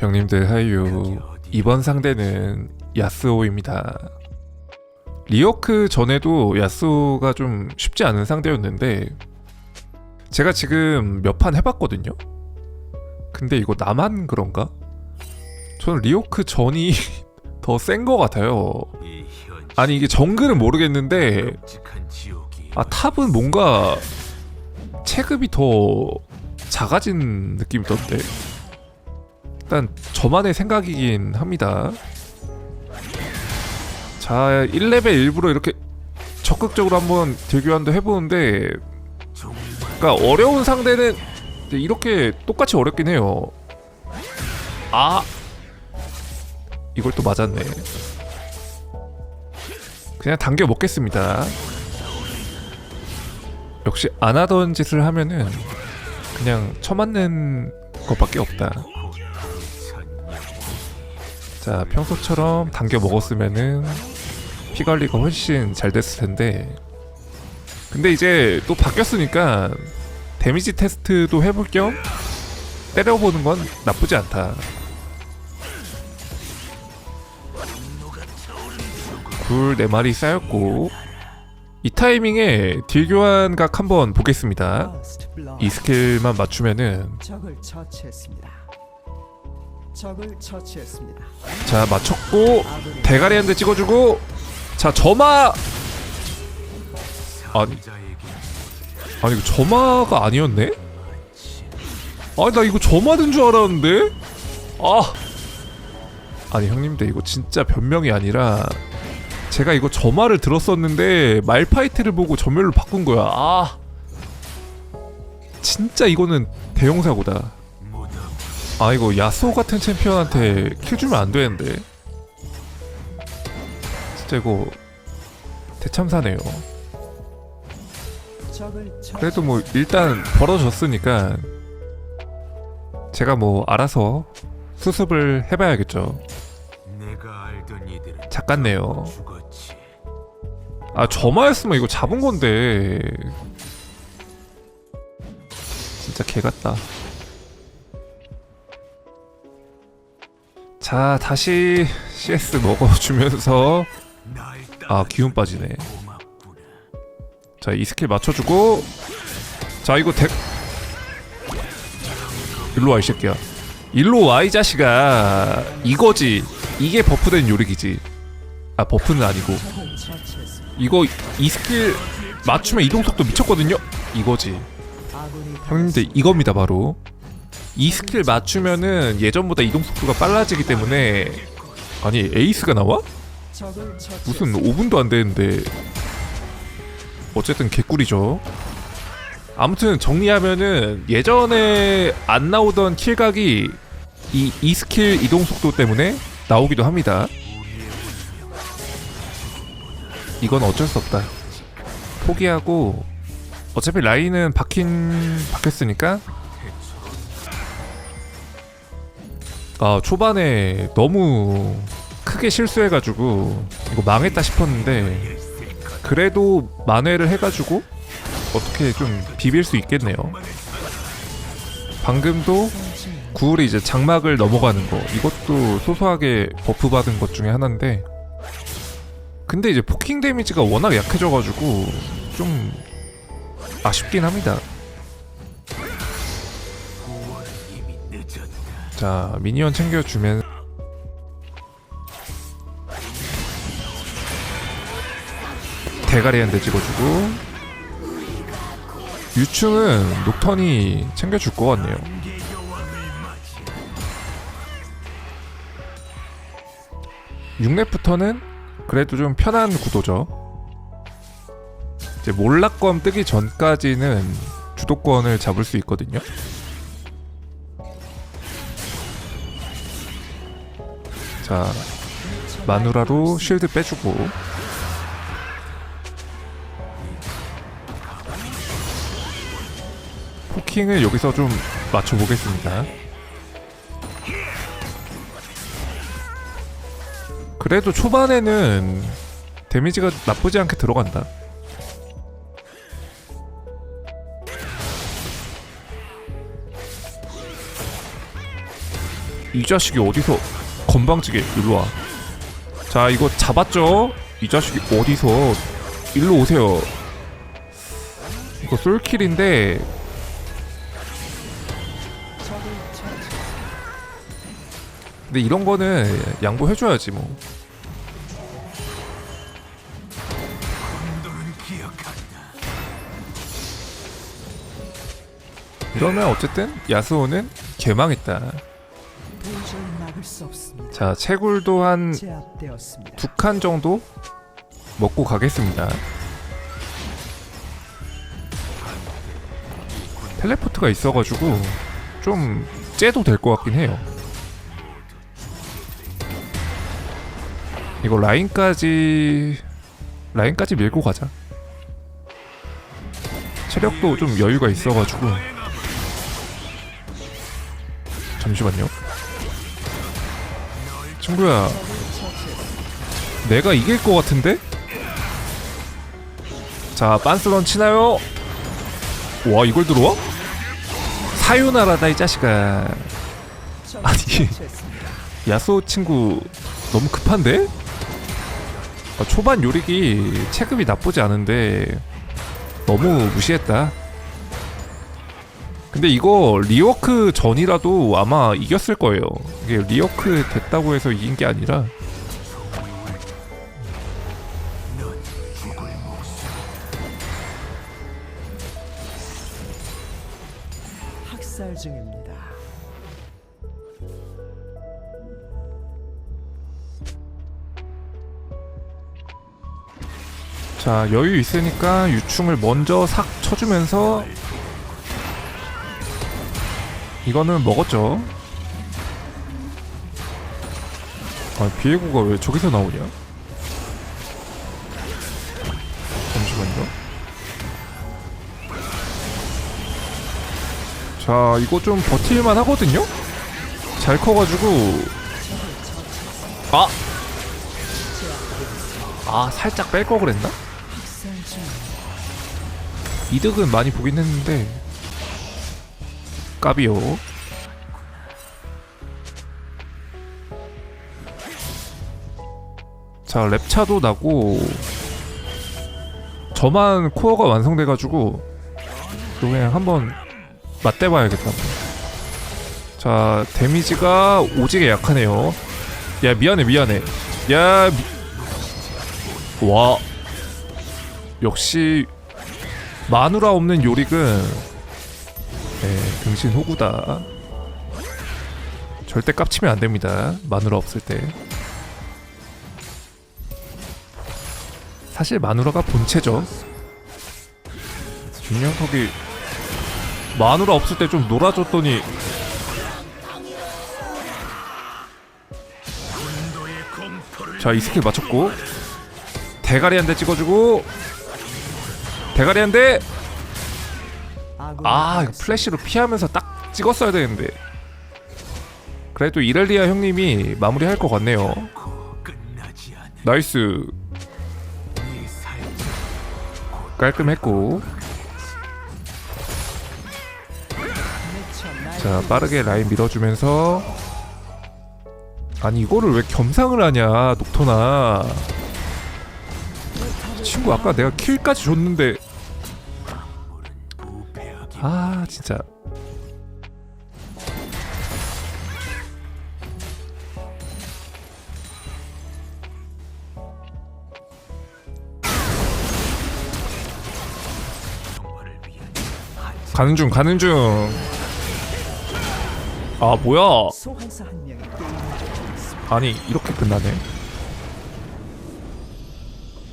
형님들 하이유 이번 상대는 야스오입니다. 리오크 전에도 야스오가 좀 쉽지 않은 상대였는데 제가 지금 몇 판 해봤거든요. 근데 이거 나만 그런가? 저는 리오크 전이 더센것 같아요. 아니 이게 정글은 모르겠는데 아 탑은 뭔가 체급이 더 작아진 느낌이 던데 일단 저만의 생각이긴 합니다. 자 1레벨 일부러 이렇게 적극적으로 한번 딜교환도 해보는데 그러니까 어려운 상대는 이렇게 똑같이 어렵긴 해요. 아! 이걸 또 맞았네. 그냥 당겨 먹겠습니다. 역시 안 하던 짓을 하면은 그냥 처맞는 것밖에 없다. 자, 평소처럼 당겨 먹었으면은 피 관리가 훨씬 잘 됐을 텐데. 근데 이제 또 바뀌었으니까 데미지 테스트도 해볼 겸 때려보는 건 나쁘지 않다. 굴 4마리 쌓였고 이 타이밍에 딜 교환각 한번 보겠습니다. 이 스킬만 맞추면은 적을 처치했습니다. 자 맞췄고 대가리 한 대 찍어주고 자 점화 아니 아니 이거 점화가 아니었네? 아니 나 이거 점화된 줄 알았는데? 아! 아니 형님들 이거 진짜 변명이 아니라 제가 이거 점화를 들었었는데 말파이트를 보고 전멸로 바꾼 거야. 아! 진짜 이거는 대형 사고다 아 이거 야스오 같은 챔피언한테 킬 주면 안 되는데. 진짜 이거 대참사네요. 그래도 뭐 일단 벌어졌으니까 제가 뭐 알아서 수습을 해봐야겠죠. 죽었지. 아 저마였으면 이거 잡은 건데. 진짜 개같다 자 다시 CS 먹어주면서 날아 기운 빠지네. 자 이 스킬 맞춰주고. 자 이거 대 일로 와 이 새끼야. 일로 와 이 자식아. 이거지. 이게 버프된 요리기지. 아 버프는 아니고. 이거 이 스킬 맞추면 이동 속도 미쳤거든요? 이거지. 형님들 이겁니다 바로 이 스킬 맞추면은 예전보다 이동 속도가 빨라지기 때문에 아니 에이스가 나와? 무슨 처치했습니다. 5분도 안 되는데 어쨌든 개꿀이죠. 아무튼 정리하면은 예전에 안 나오던 킬각이 이, 이 스킬 이동 속도 때문에 나오기도 합니다. 이건 어쩔 수 없다. 포기하고 어차피 라인은 박힌 박혔으니까 아 초반에 너무 크게 실수해가지고 이거 망했다 싶었는데 그래도 만회를 해가지고 어떻게 좀 비빌 수 있겠네요. 방금도 구울이 이제 장막을 넘어가는 거 이것도 소소하게 버프 받은 것 중에 하나인데 근데 이제 포킹 데미지가 워낙 약해져가지고 좀 아쉽긴 합니다. 자 미니언 챙겨주면. 대가리 한대 찍어주고. 유충은 녹턴이 챙겨줄 것 같네요. 6렙부터는 그래도 좀 편한 구도죠. 이제 몰락검 뜨기 전까지는 주도권을 잡을 수 있거든요 자 마누라로 쉴드 빼주고. 포킹을 여기서 좀 맞춰보겠습니다. 그래도 초반에는 데미지가 나쁘지 않게 들어간다. 이 자식이 어디서 건방지게 일로 와. 자 이거 잡았죠? 이 자식이 어디서 일로 오세요. 이거 솔킬인데. 근데 이런 거는 양보해줘야지 뭐. 이러면 어쨌든 야스오는 개망했다. 자 채굴도 한 두. 칸 정도 먹고 가겠습니다. 텔레포트가 있어가지고 좀 째도 될 것 같긴 해요. 이거 라인까지 라인까지 밀고 가자. 체력도 좀 여유가 있어가지고 잠시만요. 친구야. 내가 이길 것 같은데? 자, 빤스런 치나요? 와, 이걸 들어와? 사유나라다 이 자식아. 아니. 야스오 친구 너무 급한데? 아, 초반 요릭이 체급이 나쁘지 않은데 너무 무시했다. 근데 이거 리워크 전이라도 아마 이겼을 거예요. 이게 리워크 됐다고 해서 이긴 게 아니라. 학살 중입니다. 자 여유 있으니까 유충을 먼저 삭 쳐주면서 이거는 먹었죠. 아 비에고가 왜 저기서 나오냐? 잠시만요. 자 이거 좀 버틸만 하거든요? 잘 커가지고. 아! 아 살짝 뺄 거 그랬나? 이득은 많이 보긴 했는데 까비요. 자 랩차도 나고 저만 코어가 완성돼가지고 그냥 한번 맞대봐야겠다. 자 데미지가 오지게 약하네요. 야 미안해 미안해. 야 미... 와. 역시 마누라 없는 요릭은 네, 등신 호구다. 절대 깝치면 안 됩니다. 마누라 없을 때. 사실 마누라가 본체죠. 이 녀석이 마누라 없을 때 좀 놀아줬더니 자 이 스킬 맞췄고 대가리 한 대 찍어주고 대가리 한 대 아 당했습니다. 플래시로 피하면서 딱 찍었어야 되는데. 그래도 이렐리아 형님이 마무리할 것 같네요. 나이스. 깔끔했고. 자 빠르게 라인 밀어주면서. 아니 이거를 왜 겸상을 하냐 녹토나. 친구 아까 내가 킬까지 줬는데 아 진짜. 가는 중 가는 중아 뭐야. 아니 이렇게 끝나네